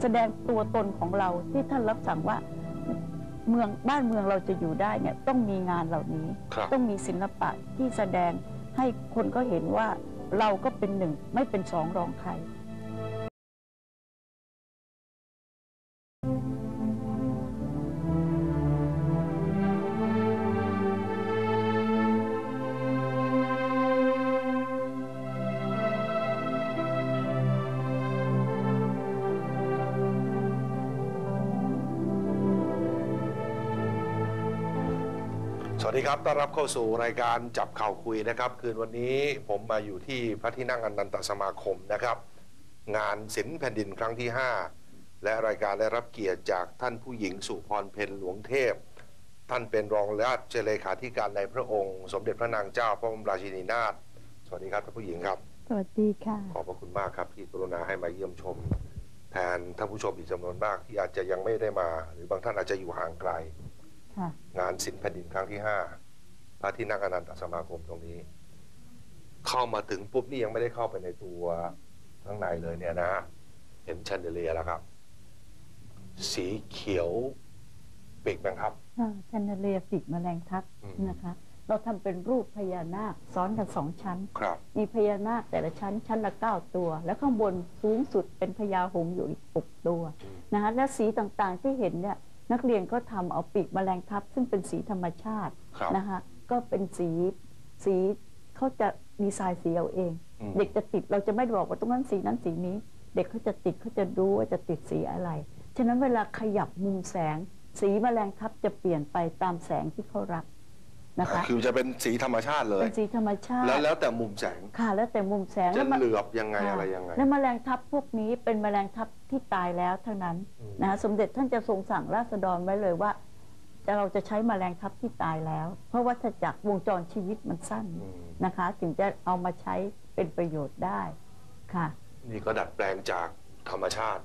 แสดงตัวตนของเราที่ท่านรับสั่งว่าเมืองบ้านเมืองเราจะอยู่ได้เนี่ยต้องมีงานเหล่านี้ ครับต้องมีศิลปะที่แสดงให้คนก็เห็นว่าเราก็เป็นหนึ่งไม่เป็นสองรองใคร ดีครับ ต้อนรับเข้าสู่รายการจับข่าวคุยนะครับ คืนวันนี้ผมมาอยู่ที่พระที่นั่งอนันตสมาคมนะครับ งานศิลป์แผ่นดินครั้งที่ 5 และรายการได้รับเกียรติจากท่านผู้หญิงสุพรเพนหลวงเทพ ท่านเป็นรองราชเลขาธิการในพระองค์ สมเด็จพระนางเจ้าพระบรมราชินีนาถ สวัสดีครับท่านผู้หญิงครับ สวัสดีค่ะ ขอบพระคุณมากครับที่กรุณาให้มาเยี่ยมชม แทนท่านผู้ชมอีกจำนวนมากที่อาจจะยังไม่ได้มา หรือบางท่านอาจจะอยู่ห่างไกลค่ะ งานศิลป์แผ่นดินครั้งที่ห้าพระที่นั่งอนันตสมาคมตรงนี้ เข้ามาถึงปุ๊บนี่ยังไม่ได้เข้าไปในตัวข้างในเลยเนี่ยนะฮะเห็นแชนเดเลียแล้วครับ สีเขียวปีกแมงครับแชนเดเลียปีกแมลงทับอืมนะคะ เราทำเป็นรูปพญานาคซ้อนกันสองชั้นครับมีพญานาคแต่ละชั้นชั้นละเก้าตัว แล้วข้างบนสูงสุดเป็นพญาหงส์อยู่อีกหกตัวอืมนะคะและสีต่างๆที่เห็นเนี่ย นักเรียนก็ทำเอาปีกแมลงทับ ซึ่งเป็นสีธรรมชาติครับนะคะก็เป็นสีสีเขาจะดีไซน์สีเอาเองอืมเด็กจะติดเราจะไม่บอกว่าตรงนั้นสีนั้นสีนี้ เด็กเขาจะติดเขาจะรู้ว่าจะติดสีอะไร ฉะนั้นเวลาขยับมุมแสง สีแมลงทับจะเปลี่ยนไปตามแสงที่เขารับ นะคะคือจะเป็นสีธรรมชาติเลยเป็นสีธรรมชาติแล้วแล้วแต่มุมแสงค่ะ แล้วแต่มุมแสงจะแล้วมันเหลือบยังไงค่ะอะไรยังไงและแมลงทับพวกนี้เป็นแมลงทับที่ตายแล้วทั้งนั้นอืมนะสมเด็จท่านจะทรงสั่งราษฎรไว้เลยว่าจะเราจะใช้แมลงทับที่ตายแล้ว เพราะว่าถ้าจากรวงจรชีวิตมันสั้นอืมนะคะ ถึงจะเอามาใช้เป็นประโยชน์ได้ค่ะ นี่ก็ดัดแปลงจากธรรมชาติ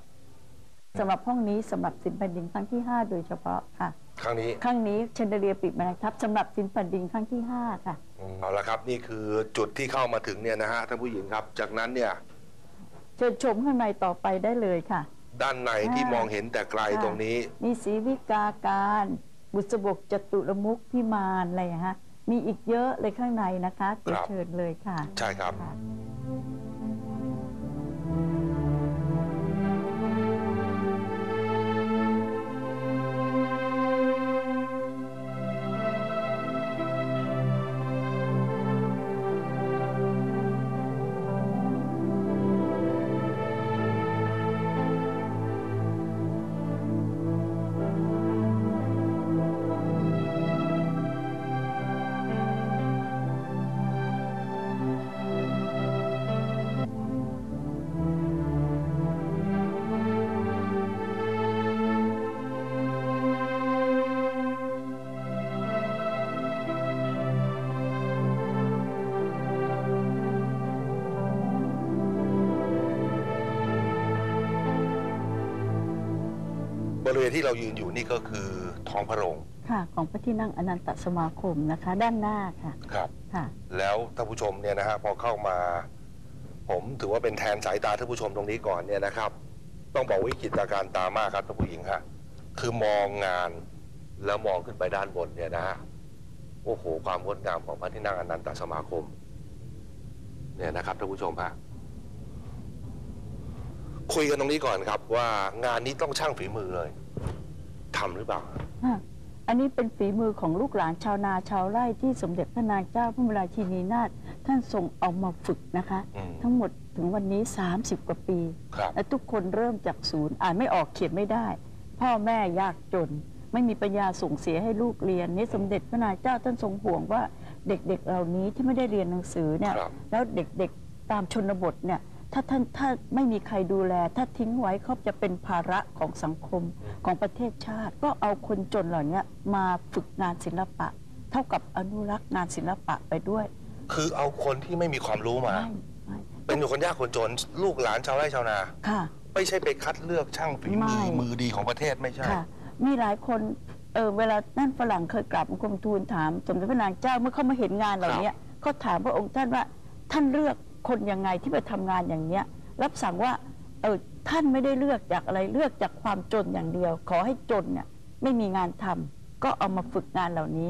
สำหรับห้องนี้สำหรับสินแผ่นดินครั้งที่ 5 โดยเฉพาะค่ะ ครั้งนี้ ครั้งนี้เชนเดเลียปีกแมลงทับสำหรับสินแผ่นดินครั้งที่ 5 ค่ะ เอาละครับนี่คือจุดที่เข้ามาถึงเนี่ยนะฮะท่านผู้หญิงครับ จากนั้นเนี่ยเชิญชมข้างในต่อไปได้เลยค่ะ ด้านในที่อ่ามมองเห็นแต่ไกลตรงนี้ มีศรีวิกาการ บุษบกจตุรมุขพิมานอะไรอย่างเงี้ยฮะมีอีกเยอะเลยข้างในนะคะเดี๋ยวครับ เชิญเลยค่ะ ใช่ครับ ค่ะ ริเวณที่เรายืนอยู่นี่ก็คือท้องพระโรงค่ะของพระที่นั่งอนันตสมาคมนะคะ ด้านหน้าค่ะครับ ค่ะ แล้วท่านผู้ชมเนี่ยนะฮะพอเข้ามา ผมถือว่าเป็นแทนสายตาท่านผู้ชมตรงนี้ก่อนเนี่ยนะครับ ต้องบอกวิจิตรการตามากครับท่านผู้หญิงฮะคือมองงานแล้วมองขึ้นไปด้านบนเนี่ยนะฮะโอ้โหความงดงามของพระที่นั่งอนันตสมาคม เนี่ยนะครับท่านผู้ชมฮะคุยกันตรงนี้ก่อนครับว่างานนี้ต้องช่างฝีมือเลย ทำหรือเปล่าอะอันนี้เป็นฝีมือของลูกหลานชาวนาชาวไร่ที่สมเด็จพระนางเจ้าพระบรมราชินีนาถท่านทรงเอามาฝึกนะคะอืมทั้งหมดถึงวันนี้ 30 กว่าปีครับและทุกคนเริ่มจากศูนย์อ่านไม่ออกเขียนไม่ได้ พ่อแม่ยากจน ไม่มีปัญญาส่งเสียให้ลูกเรียนนี่สมเด็จพระนางเจ้าท่านทรงห่วงว่าเด็กๆเหล่านี้ที่ไม่ได้เรียนหนังสือเนี่ยครับแล้วเด็กๆตามชนบทเนี่ย ถ้าท่านถ้าไม่มีใครดูแล ถ้าทิ้งไว้เขาจะเป็นภาระของสังคมของประเทศชาติ ก็เอาคนจนเหล่านี้มาฝึกงานศิลปะ เท่ากับอนุรักษ์งานศิลปะไปด้วย คือเอาคนที่ไม่มีความรู้มาไม่ไม่เป็นอยู่คนยากคนจนลูกหลานชาวไร่ชาวนาค่ะ ไม่ใช่ไปคัดเลือกช่างฝีมือไม่มือดีของประเทศไม่ใช่ค่ะมีหลายคนเออเวลานั่นฝรั่งเคยกราบบังคมทูลถามสมเด็จพระนางเจ้าเมื่อเขามาเห็นงานเหล่านี้เขาถามพระองค์ท่านว่าท่านเลือก คนยังไงที่ไปทำงานอย่างเนี้ย รับสั่งว่าเออท่านไม่ได้เลือกจากอะไรเลือกจากความจนอย่างเดียว ขอให้จนเนี่ยไม่มีงานทำก็เอามาฝึกงานเหล่านี้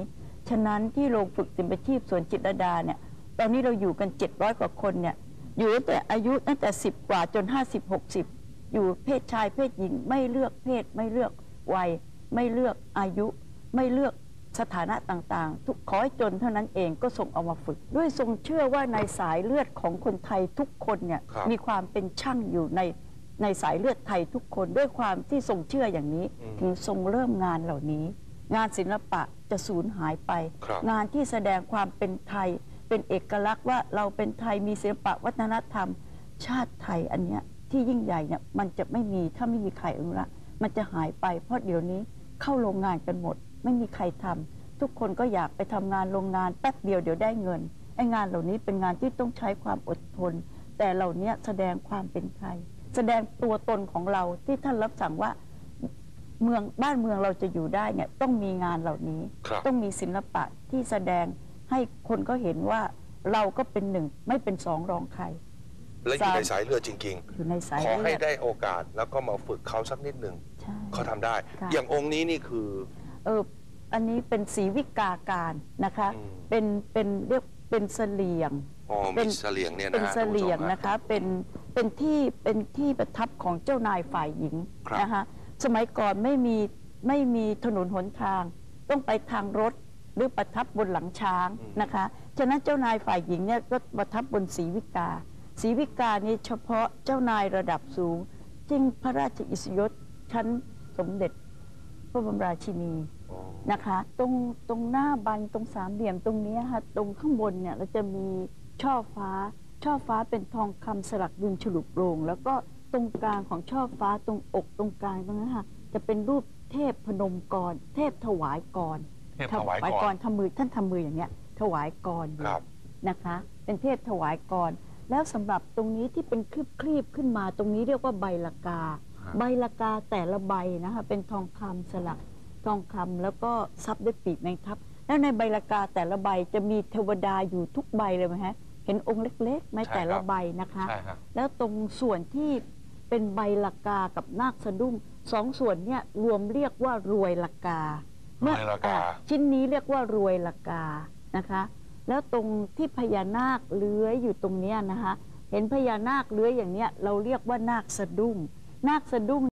ฉะนั้นที่โรงฝึกสินปชีพสวนจิตรดาเนี่ยตอนนี้เราอยู่กัน 700 กว่าคนเนี่ยอยู่ตั้งแต่อายุตั้งแต่ 10 กว่าจน 50 60 อยู่เพศชายเพศหญิงไม่เลือกเพศไม่เลือกวัยไม่เลือกอายุไม่เลือก สถานะต่างๆ ทุกขอให้จนเท่านั้นเองก็ส่งเอามาฝึก ด้วยทรงเชื่อว่าในสายเลือดของคนไทยทุกคนเนี่ยครับ มีความเป็นช่างอยู่ในในสายเลือดไทยทุกคนด้วยความที่ทรงเชื่ออย่างนี้อืม ถึงทรงเริ่มงานเหล่านี้ งานศิลปะจะสูญหายไป ครับ งานที่แสดงความเป็นไทย เป็นเอกลักษณ์ว่าเราเป็นไทยมีศิลปะวัฒนธรรม ชาติไทยอันเนี้ยที่ยิ่งใหญ่เนี่ยมันจะไม่มีถ้าไม่มีใครอนุรักษ์มันจะหายไปเพราะเดี๋ยวนี้เข้าโรงงานกันหมด ไม่มีใครทำทุกคนก็อยากไปทำงานโรงงานแป๊บเดียวเดี๋ยวได้เงินไอ้งานเหล่านี้เป็นงานที่ต้องใช้ความอดทน แต่เหล่านี้แสดงความเป็นไทย แสดงตัวตนของเราที่ท่านรับสั่งว่าเมืองบ้านเมืองเราจะอยู่ได้เนี่ยต้องมีงานเหล่านี้ครับต้องมีศิลปะที่แสดงให้คนก็เห็นว่าเราก็เป็นหนึ่งไม่เป็นสองรองใครและอยู่ในสายเลือดจริงอยู่ในสายๆขอเลืให้อดได้โอกาสแล้วก็มาฝึกเขาสักนิดหนึ่งใช่เขาทำได้ค่ะอย่างองค์นี้นี่คือ เอออันนี้เป็นสีวิกาการนะคะอืมเป็นเป็นเรียกเป็นเสลียงอ๋อเป็มีนเสลียงเนี่ยนะเป็นฮะเสลียงท่าผู้ชมนะคะเป็นเป็นที่เป็นที่ประทับของเจ้านายฝ่ายหญิงครับนะคะสมัยก่อนไม่มีไม่มีถนนหนทาง ต้องไปทางรถหรือประทับบนหลังช้างนะคะฉะนั้นเจ้านายฝ่ายหญิงเนี่ยก็ประทับบนศรีวิกาศรีวิกานี่เฉพาะเจ้านายระดับสูงจึงพระราชอิสริยศชั้นสมเด็จ พระบรมราชินีอ๋อนะคะ ตรงตรงหน้าบันตรงสามเหลี่ยมตรงเนี้ยค่ะตรงข้างบนเนี่ยเราจะมีช่อฟ้า ช่อฟ้าเป็นทองคำสลักดินฉลุโปรงแล้วก็ตรงกลางของช่อฟ้าตรงอกตรงกลางตรงนั้นค่ะจะเป็นรูปเทพพนมกร เทพถวายกรเทพถวายก่อนทำมือท่านทำมืออย่างเงี้ย ถวายกรอยู่ครับนะคะ เป็นเทพถวายกร แล้วสำหรับตรงนี้ที่เป็นคลีบคลีบๆขึ้นมาตรงนี้เรียกว่าใบละกาครับ ใบละกาแต่ละใบนะคะเป็นทองคำสลักทองคำแล้วก็ซับด้วยปีกแมงทับ แล้วในใบละกาแต่ละใบจะมีเทวดาอยู่ทุกใบเลยไหมฮะเห็นองค์เล็กๆไหมใช่แต่ละครับใบนะคะใช่ครับแล้วตรงส่วนที่เป็นใบละกากับนาคสะดุ้งสองส่วนเนี่ยรวมเรียกว่ารวยละการวยละกาอ่ชิ้นนี้เรียกว่ารวยละกานะคะ แล้วตรงที่พญานาคเลื้อยอยู่ตรงเนี้ยนะคะ เห็นพญานาคเลื้อยอย่างเนี้ยเราเรียกว่านาคสะดุ้ง นาคสะดุ้ง